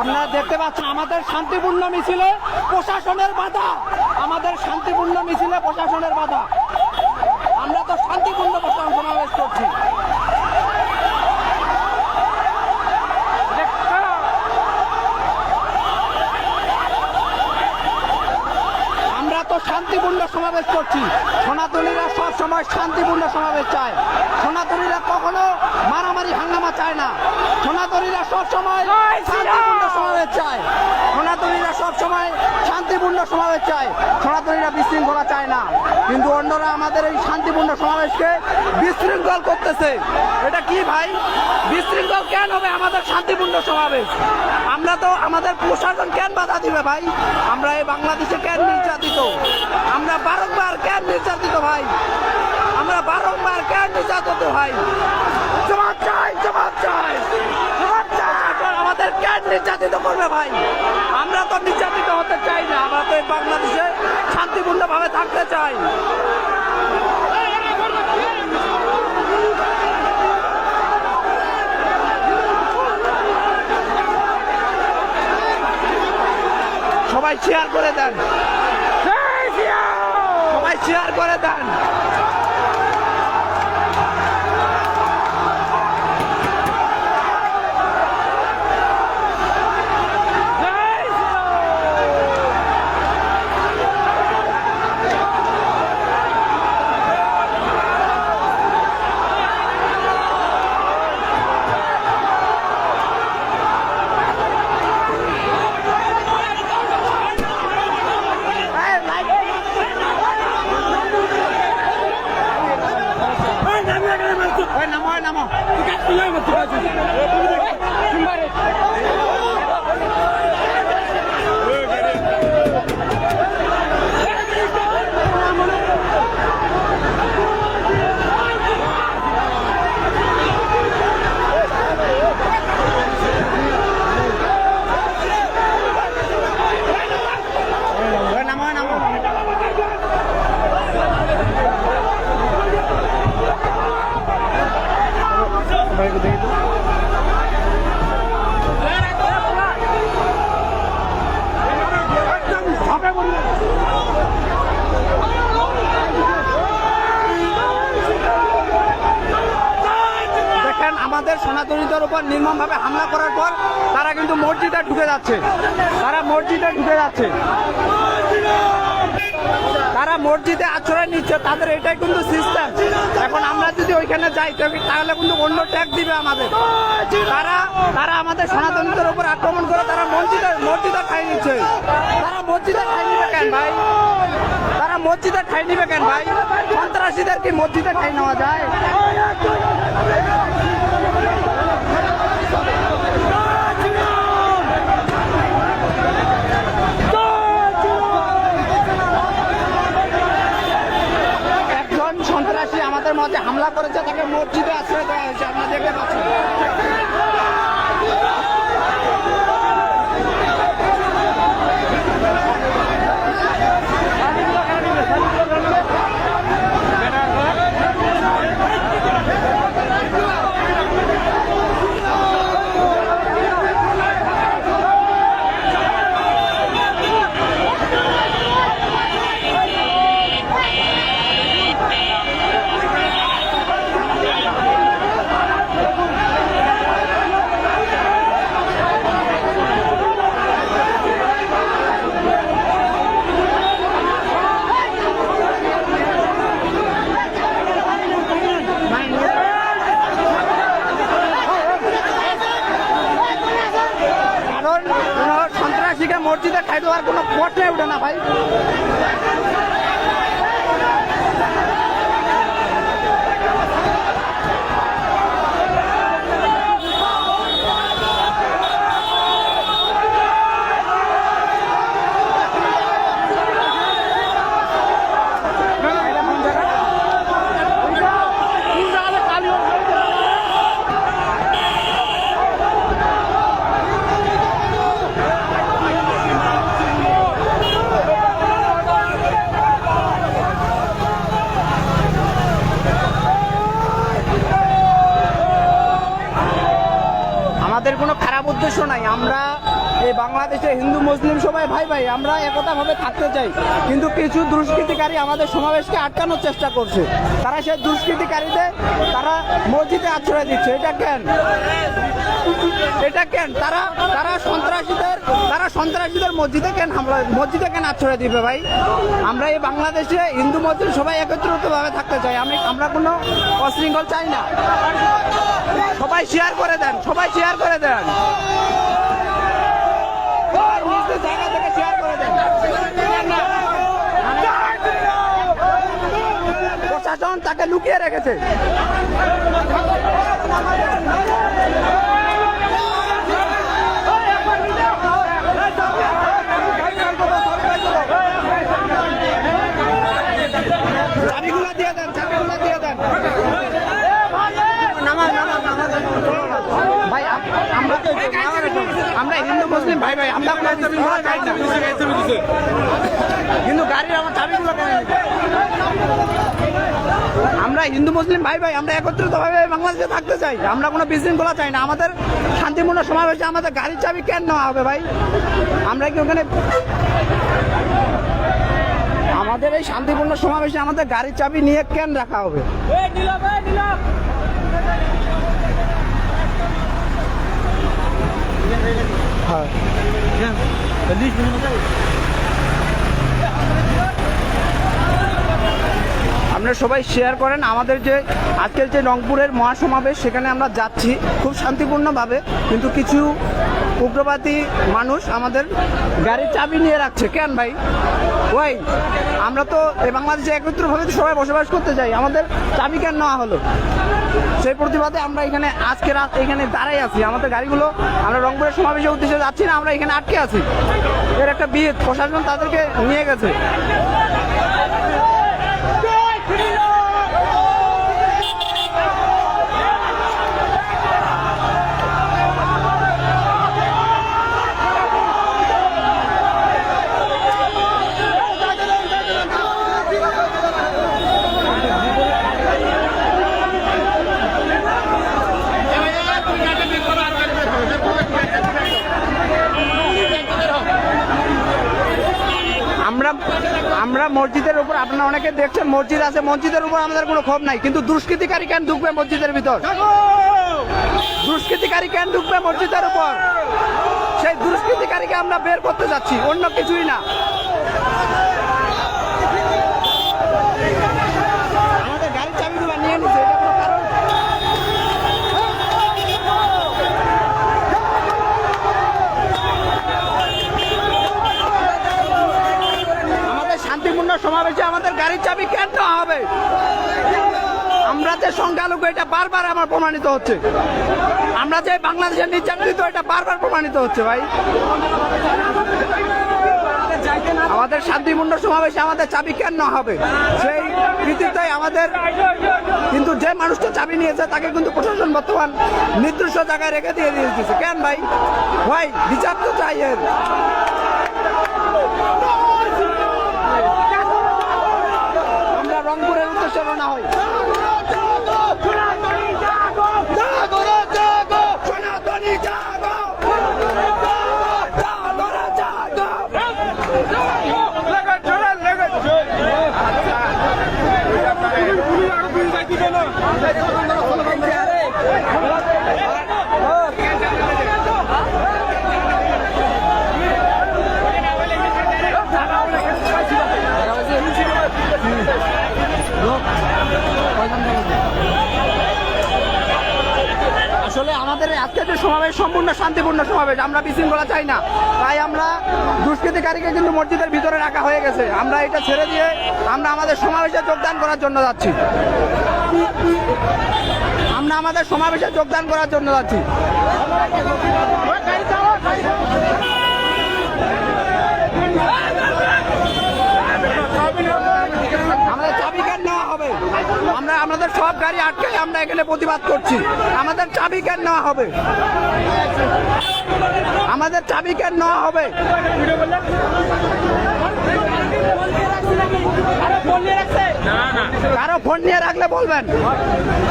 আপনারা দেখতে পাচ্ছেন, আমাদের শান্তিপূর্ণ মিছিলে প্রশাসনের বাধা। আমাদের শান্তিপূর্ণ মিছিলে প্রশাসনের বাধা। আমরা তো শান্তিপূর্ণ সমাবেশ করছি। আমরা তো শান্তিপূর্ণ সমাবেশ করছি। সনাতনীরা সব সময় শান্তিপূর্ণ সমাবেশ চায়। সনাতনীরা কখনো মারামারি, হাঙ্গামা চায় না। সনাতনীরা সব সময় শান্তিপূর্ণ সমাবেশ চায়। সনাতনীরা সব সময় শান্তিপূর্ণ সমাবেশ চায়। সনাতনীরা বিশৃঙ্খলা চায় না। কিন্তু অন্যরা আমাদের এই শান্তিপূর্ণ সমাবেশকে বিশৃঙ্খল করতেছে। এটা কি ভাই? বিশৃঙ্খল কেন হবে আমাদের শান্তিপূর্ণ সমাবেশ? আমরা তো আমাদের প্রশাসন কেন বাধা দিবে ভাই? আমরা এই বাংলাদেশে কেন নির্যাতিত? আমরা বারংবার কেন নির্যাতিত ভাই? আমরা বারংবার কেন নির্যাতিত ভাই? জবাব চাই জবাব চাই। কেন নির্যাতিত করবে ভাই? আমরা তো নির্যাতিত হতে চাই না আমরা তো এই বাংলাদেশে শান্তিপূর্ণভাবে থাকতে চাই। সবাই শেয়ার করে দেন। সবাই শেয়ার করে দেন। উপর নির্মমভাবে হামলা করার পর তারা কিন্তু মসজিদে ঢুকে যাচ্ছে। তারা মসজিদে ঢুকে যাচ্ছে। তারা মসজিদে আশ্রয় নিচ্ছে, তাদের এটাই কিন্তু সিস্টেম এখন আমরা যদি ওইখানে যাই তাহলে কিন্তু অন্য ট্যাগ দিবে আমাদের। তারা তারা আমাদের সনাতনীদের উপর আক্রমণ করে তারা মসজিদে মসজিদে খাই নিচ্ছে। তারা মসজিদে খাই নিবে কেন ভাই? তারা মসজিদে খাই নিবে কেন ভাই? সন্ত্রাসীদের কি মসজিদে খাই নেওয়া যায়? সন্ত্রাসী আমাদের মধ্যে হামলা করেছে তাকে মসজিদে আশ্রয় দেওয়া হয়েছে। আপনারা দেখতে পাচ্ছেন মসজিদে খাই দেওয়ার কোনো নেই উঠে না ভাই। খারাপ উদ্দেশ্য নাই আমরা এই বাংলাদেশে হিন্দু, মুসলিম সবাই ভাই ভাই, আমরা একতাভাবে থাকতে চাই। কিন্তু কিছু দুষ্কৃতিকারী আমাদের সমাবেশকে আটকানোর চেষ্টা করছে। তারা সেই দুষ্কৃতিকারীদের, তারা মসজিদে আশ্রয় দিচ্ছে। এটা কেন? এটা কেন? তারা তারা সন্ত্রাসীদের তারা সন্ত্রাসীদের মসজিদে কেন হামলা, মসজিদে কেন আশ্রয় দিবে ভাই? আমরা এই বাংলাদেশে হিন্দু, মুসলিম সবাই একত্রিতভাবে থাকতে চাই। আমি, আমরা কোনো অশৃঙ্খল চাই না। সবাই শেয়ার করে দেন, সবাই শেয়ার করে দেন। শেয়ার করে দেন। প্রশাসন তাকে লুকিয়ে রেখেছে চাবিগুলো দিয়ে দেন চাবিগুলো দিয়ে দেন নামাজ নামাজ নামাজ ভাই আম- আমরা আমরা হিন্দু মুসলিম, ভাই ভাই, আমরা কিন্তু গাড়ির আমার কেন আমরা হিন্দু, মুসলিম, ভাই ভাই, আমরা একত্রিত ভাবে বাংলাদেশে থাকতে চাই। আমরা কোনো বিশৃঙ্খলা চাই না। আমাদের শান্তিপূর্ণ সমাবেশে আমাদের গাড়ির চাবি কেন নেওয়া হবে, ভাই? আমরা কি ওখানে আমাদের এই শান্তিপূর্ণ সমাবেশে আমাদের গাড়ির চাবি নিয়ে কেন রাখা হবে? হ্যাঁ আপনারা সবাই শেয়ার করেন। আমাদের যে, আজকের যে রংপুরের মহাসমাবেশ, সেখানে আমরা যাচ্ছি খুব শান্তিপূর্ণভাবে। কিন্তু কিছু উগ্রবাদী মানুষ আমাদের গাড়ির চাবি নিয়ে রাখছে। কেন ভাই? ওই, আমরা তো বাংলাদেশে একত্রভাবে সবাই বসবাস করতে চাই। আমাদের চাবি কেন নেওয়া হলো? সেই প্রতিবাদে আমরা এখানে আজকে রাত এখানে দাঁড়াই আছি। আমাদের গাড়িগুলো, আমরা রংপুরের সমাবেশের উদ্দেশ্যে যাচ্ছি না, আমরা এখানে আটকে আছি। এর একটা বিয়ে প্রশাসন তাদেরকে নিয়ে গেছে। Pretty আমরা আমরা মসজিদের উপর, আপনারা অনেকে দেখছেন, মসজিদ আছে, মসজিদের উপর আমাদের কোনো ক্ষোভ নাই, কিন্তু দুষ্কৃতিকারী কেন ঢুকবে মসজিদের ভিতর? দুষ্কৃতিকারী কেন ঢুকবে মসজিদের উপর? সেই দুষ্কৃতিকারীকে আমরা বের করতে যাচ্ছি, অন্য কিছুই না। গাড়ির চাবি কেন হবে? আমরা যে সংখ্যালঘু, এটা বারবার আমার প্রমাণিত হচ্ছে। আমরা যে বাংলাদেশের নির্যাতিত, এটা বারবার প্রমাণিত হচ্ছে, ভাই। আমাদের শান্তিপূর্ণ সমাবেশে আমাদের চাবি কেন হবে? সেই ভিত্তিতে আমাদের। কিন্তু যে মানুষটা চাবি নিয়েছে, তাকে কিন্তু প্রশাসন বর্তমান নির্দিষ্ট জায়গায় রেখে দিয়ে দিয়ে দিচ্ছে কেন ভাই? ভাই, বিচার তো চাই এর আমরা রংপুরের উদ্দেশ্যে আমাদের আজকে যে সমাবেশ, সম্পূর্ণ শান্তিপূর্ণ সমাবেশ, আমরা বিশৃঙ্খলা চাই না। তাই আমরা দুষ্কৃতিকারীকে কিন্তু মসজিদের ভিতরে রাখা হয়ে গেছে। আমরা এটা ছেড়ে দিয়ে আমরা আমাদের সমাবেশে যোগদান করার জন্য যাচ্ছি। আমরা আমাদের সমাবেশে যোগদান করার জন্য যাচ্ছি চাবি কেন নেওয়া হবে আমরা আমাদের সব গাড়ি আটকে আমরা এখানে প্রতিবাদ করছি। আমাদের চাবি কেন নেওয়া হবে? আমাদের চাবি কেন নেওয়া হবে? কারও ফোন নিয়ে রাখলে বলবেন।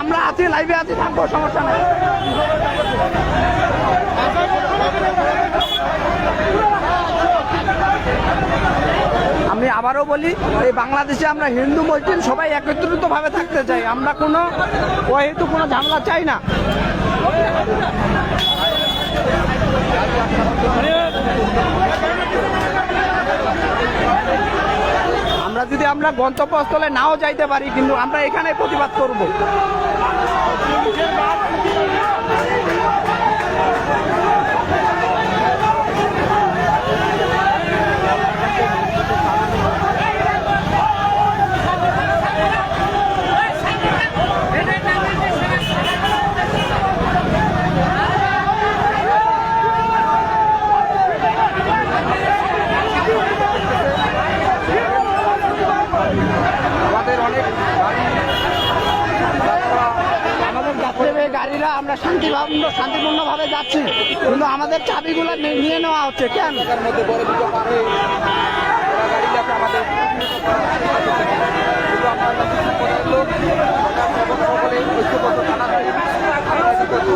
আমরা আছি লাইভে আছি, থাকব, সমস্যা নেই আমি আবারও বলি, এই বাংলাদেশে আমরা হিন্দু, মুসলিম সবাই একত্রিতভাবে থাকতে চাই। আমরা কোনো অহেতু কোনো ঝামেলা চাই না। আমরা যদি আমরা গন্তব্যস্থলে নাও যাইতে পারি, কিন্তু আমরা এখানে প্রতিবাদ করব আমাদের অনেক গাড়ি আমাদের যাত্রী গাড়িরা আমরা শান্তিপূর্ণ শান্তিপূর্ণভাবে যাচ্ছি। কিন্তু আমাদের চাবিগুলো নিয়ে নেওয়া হচ্ছে, কেন? মধ্যে আমাদের ঐক্যবদ্ধ আমরা এটি করছি।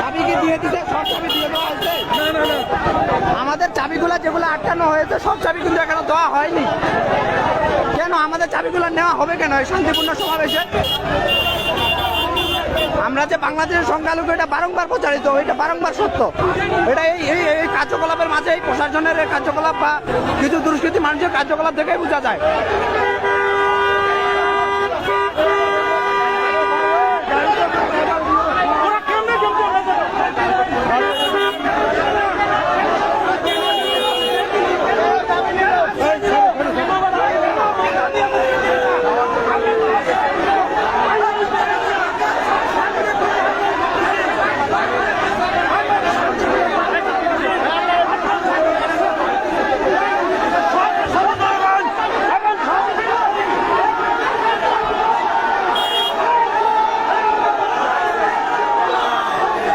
চাবি কি দিয়ে দিতে সব চাবি দিয়ে দেওয়া হয়েছে আমাদের চাবিগুলো আটকানো হয়েছে, সব চাবি কিন্তু এখানে দেওয়া হয়নি। কেন? আমাদের চাবিগুলো নেওয়া হবে কেন? এই শান্তিপূর্ণ সমাবেশে? আমরা যে বাংলাদেশের সংখ্যালঘু, এটা বারংবার প্রচারিত, এটা বারংবার সত্য। এটা এই এই এই কার্যকলাপের মাঝে এই প্রশাসনের কার্যকলাপ বা কিছু দুষ্কৃতি মানুষের কার্যকলাপ থেকেই বোঝা যায়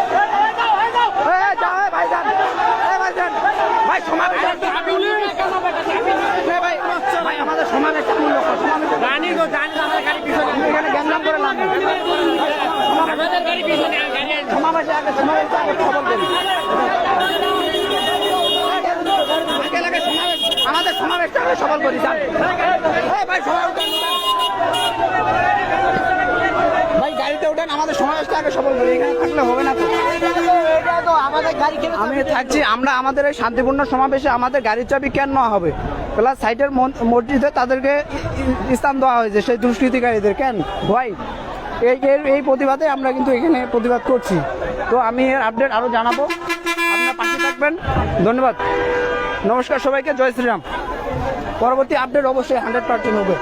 এ, যাও, এ, ভাইজান, এ, ভাইজান, ভাই, সমাবেশ এ, ভাই, ভাই, আমাদের সমাবেশটা মূল লক্ষ্য, সমাবেশ- জানি গো জানি আমার গাড়ি পিছনে আমি এখানে গ্যাঞ্জাম করে লাভ নেই। আমাদের গাড়ি পিছনে গাড়ি আছে। সমাবেশে আগে সমাবেশটা আগে খবর দেন। আগে লাগে সমাবেশ, আমাদের সমাবেশটা সফল করি ভাই গাড়িতে উঠেন, আমাদের সমাবেশটা আগে সফল করি, এখানে থাকলে হবে না তো। আমি থাকছি, আমরা আমাদের এই শান্তিপূর্ণ সমাবেশে আমাদের গাড়ির চাবি কেন নেওয়া হবে? প্লাস সাইটের মন- মসজিদে তাদেরকে স্থান দেওয়া হয়েছে, সেই দুষ্কৃতিকারীদের, কেন? ভাই এই এই প্রতিবাদে আমরা কিন্তু এখানে প্রতিবাদ করছি। তো আমি এর আপডেট আরও জানাব। আপনার পাশে থাকবেন। ধন্যবাদ। নমস্কার সবাইকে, জয় শ্রীরাম। পরবর্তী আপডেট অবশ্যই হান্ড্রেড পার্সেন্ট হবে।